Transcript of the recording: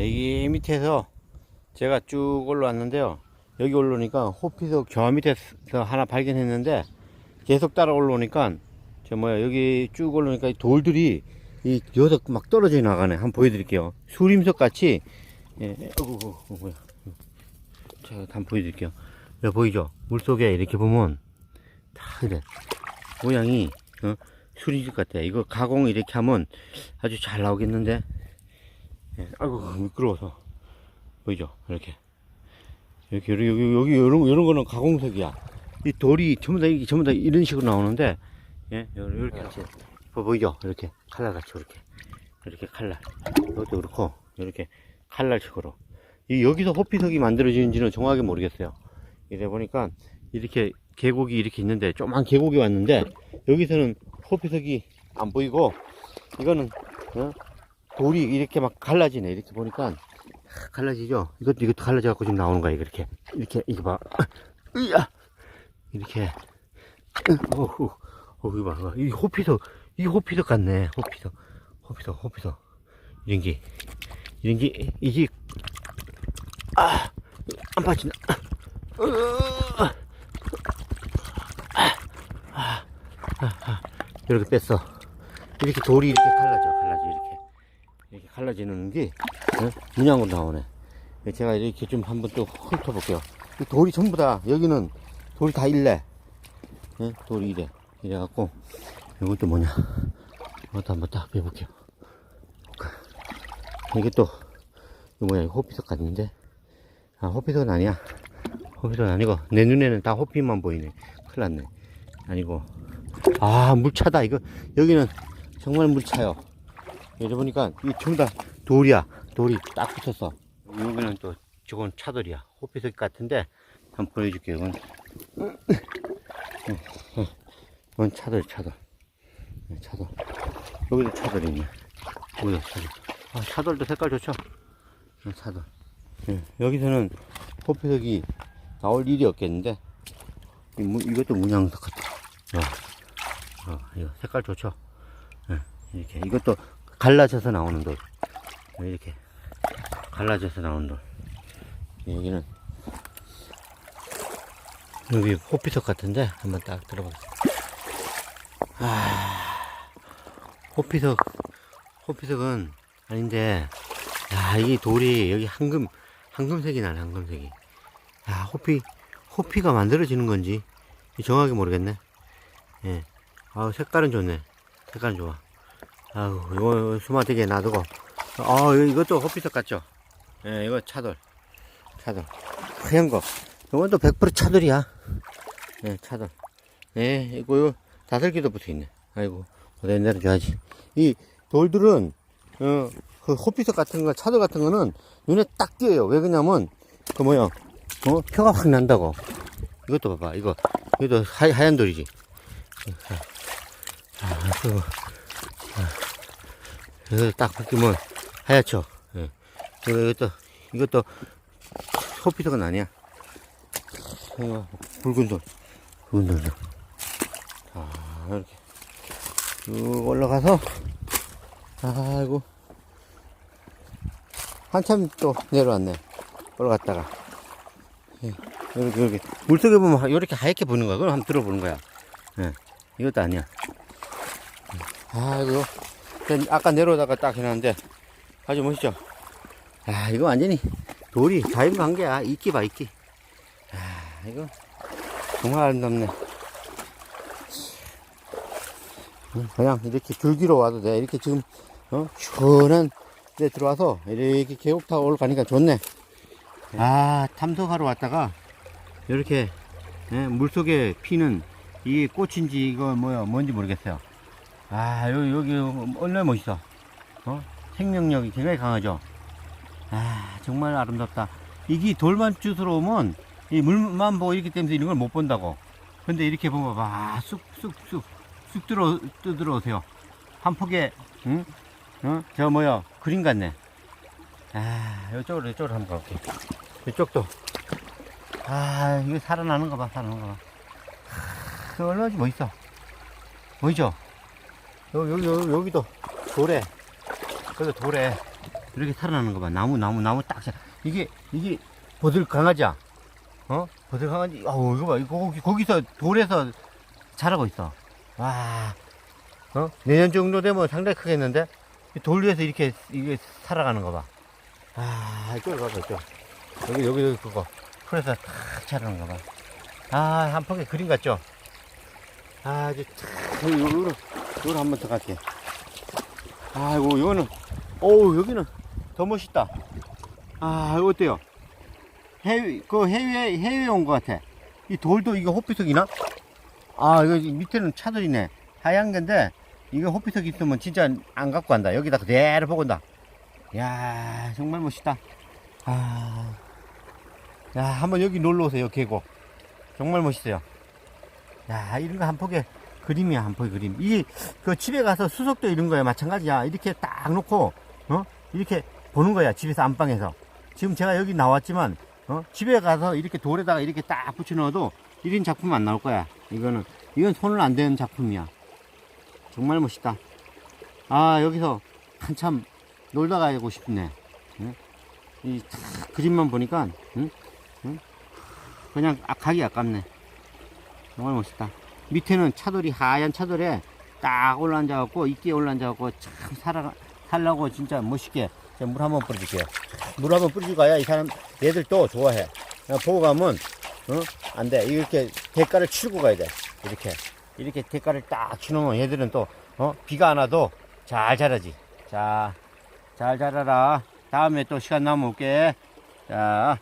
여기 밑에서 제가 쭉 올라왔는데요. 여기 올라오니까 호피석 저 밑에서 하나 발견했는데 계속 따라 올라오니까 저 뭐야 여기 쭉 올라오니까 이 돌들이 이 여기서 막 떨어져 나가네. 한번 보여드릴게요. 수림석 같이 예, 어구, 어구, 어, 뭐야. 제가 한번 보여드릴게요. 여기 보이죠? 물속에 이렇게 보면 다 이래. 모양이 어? 수림석 같아. 이거 가공 이렇게 하면 아주 잘 나오겠는데. 예, 아이고 미끄러워서. 보이죠? 이렇게. 이렇게 여기 여기 이런 이런 거는 가공석이야. 이 돌이 전부 다 이게 전부 다 이런 식으로 나오는데 예 이렇게 같이 보- 보이죠? 이렇게 칼날 같이 이렇게. 이렇게 칼날. 이것도 그렇고 이렇게 칼날식으로. 이 여기서 호피석이 만들어지는지는 정확하게 모르겠어요. 이래 보니까 이렇게 계곡이 이렇게 있는데 조그만 계곡이 왔는데 여기서는 호피석이 안 보이고 이거는 어? 돌이 이렇게 막 갈라지네. 이렇게 보니까 하, 갈라지죠. 이것도 이것도 갈라져 갖고 지금 나오는 거야. 이렇게 이렇게 이거 봐. 으야 이렇게 어후 어 이거 봐. 이거. 이 호피석 같네. 호피석 호피석 호피석 이런 게 이런 게 이게 아안 빠진다. 아, 아, 아. 이렇게 뺐어. 이렇게 돌이 이렇게 갈라져, 갈라져, 이렇게. 이렇게 갈라지는 게, 어? 문양으로 나오네. 제가 이렇게 좀 한번 또 훑어볼게요. 이 돌이 전부 다, 여기는 돌이 다 일래. 예? 돌이 이래. 이래갖고, 또 뭐냐. 이것도 한번 딱 빼볼게요. 이게 또, 이거 뭐야, 호피석 같은데? 아, 호피석은 아니야. 호피석은 아니고, 내 눈에는 다 호피만 보이네. 큰일 났네. 아니고, 아, 물차다. 이거, 여기는 정말 물차요. 여기 보니까, 이 전부 다 돌이야. 돌이 딱 붙었어. 여기는 또, 저건 차돌이야. 호피석 같은데, 한번 보여줄게요. 이건, 이건 차돌, 차돌. 네, 차돌. 여기도 차돌이 있네. 여기도 차돌. 아, 차돌도 색깔 좋죠? 네, 차돌. 예, 여기서는 호피석이 나올 일이 없겠는데, 이것도 문양석 같아. 어. 어, 이거 색깔 좋죠? 예, 이렇게. 이것도 갈라져서 나오는 돌. 예, 이렇게. 갈라져서 나오는 돌. 예, 여기는, 여기 호피석 같은데, 한번 딱 들어보겠습니다. 아, 호피석, 호피석은 아닌데, 야, 이 돌이 여기 황금, 황금색이 나네, 황금색이. 야, 호피, 호피가 만들어지는 건지 정확하게 모르겠네. 예. 아우, 색깔은 좋네. 색깔은 좋아. 아우, 이거 수마되게 놔두고. 아, 이것도 호피석 같죠? 예, 이거 차돌. 차돌. 하얀 거. 이건 또 100% 차돌이야. 예, 차돌. 예, 이거, 요 다슬기도 붙어 있네. 아이고, 어디 내려 줘야지. 이 돌들은, 어, 그 호피석 같은 거, 차돌 같은 거는 눈에 딱 띄어요. 왜 그러냐면, 그 뭐야, 어, 표가 확 난다고. 이것도 봐봐, 이거. 이것도 하, 하얀 돌이지. 아. 아, 이거 딱 벗기면 하얗죠. 예. 이것도, 이것도 호피석은 아니야. 붉은 돌. 붉은 돌. 자, 이렇게. 쭉 올라가서, 아이고. 한참 또 내려왔네. 올라갔다가. 예, 여기, 여기. 물속에 보면 하- 이렇게 하얗게 보이는 거야. 그럼 한번 들어보는 거야. 예, 이것도 아니야. 아이고. 전 아까 내려오다가 딱 해놨는데, 아주 멋있죠? 아, 이거 완전히 돌이 자연한 게야. 이끼 봐, 이끼. 아, 이거 정말 아름답네. 음, 그냥 이렇게 줄기로 와도 돼. 이렇게 지금, 어, 시원한 데 들어와서 이렇게 계곡 타고 올라가니까 좋네. 아, 탐석하러 왔다가 이렇게 예, 물속에 피는 이 꽃인지 이거 뭐야 뭔지 모르겠어요. 아, 여기 여기 얼마나 멋있어. 어? 생명력이 굉장히 강하죠. 아, 정말 아름답다. 이게 돌만 주스러 오면 이 물만 보고 이렇기 때문에 이런 걸 못 본다고. 근데 이렇게 보면 와, 쑥쑥 쑥 쑥 들어 뜯어오세요. 한 폭에 응? 어? 저 뭐야 그림 같네. 아, 이쪽으로 이쪽으로 한번 가볼게. 이쪽도. 아, 이거 살아나는 거 봐, 살아나는 거 봐. 하, 얼마나 멋있어. 보이죠? 여기, 여기, 여기, 여기도 돌에. 여기 돌에. 이렇게 살아나는 거 봐. 나무, 나무, 나무 딱. 자- 이게, 이게, 버들 강아지야. 어? 버들 강아지. 아우, 이거 봐. 이거 거기, 거기서, 돌에서 자라고 있어. 와. 어? 내년 정도 되면 상당히 크겠는데? 이돌 위에서 이렇게, 이게 살아가는 거 봐. 아, 이쪽으로 가봐, 이쪽. 여기, 여기, 여기, 그거. 풀에서 탁 자라는 거 봐. 아, 한 폭의 그림 같죠? 아, 이제 탁, 요거 로, 요거로 한번 더 갈게. 아이고, 이거는, 어우, 여기는 더 멋있다. 아, 이거 어때요? 해외, 그 해외, 해외에 온것 같아. 이 돌도 이거 호피석이나? 아, 이거 밑에는 차들이네. 하얀 건데, 이거 호피석 있으면 진짜 안 갖고 간다. 여기다 그대로 보고 온다. 야 정말 멋있다. 아, 야, 한번 여기 놀러 오세요, 계곡. 정말 멋있어요. 야, 이런 거 한 폭의 그림이야, 한 폭의 그림. 이, 그 집에 가서 수석도 이런 거야, 마찬가지야. 이렇게 딱 놓고, 어? 이렇게 보는 거야, 집에서 안방에서. 지금 제가 여기 나왔지만, 어? 집에 가서 이렇게 돌에다가 이렇게 딱 붙여 넣어도 이런 작품 안 나올 거야. 이거는, 이건 손을 안 대는 작품이야. 정말 멋있다. 아, 여기서 한참 놀다 가고 싶네. 응? 이탁 그림만 보니까, 응? 응? 그냥 아, 가기 아깝네. 정말 멋있다. 밑에는 차돌이 하얀 차돌에 딱 올라앉아갖고 이끼에 올라앉아갖고 참 살아 살라고 진짜 멋있게 물 한번 뿌려줄게요. 물 한번 뿌려주고 가야 이 사람 얘들 또 좋아해. 보고 가면 어? 안 돼. 이렇게 대가를 치고 가야 돼. 이렇게 이렇게 대가를 딱 치놓으면 얘들은 또 어? 비가 안 와도 잘 자라지. 자, 잘 자라라. 다음에 또 시간 나면 올게. 자,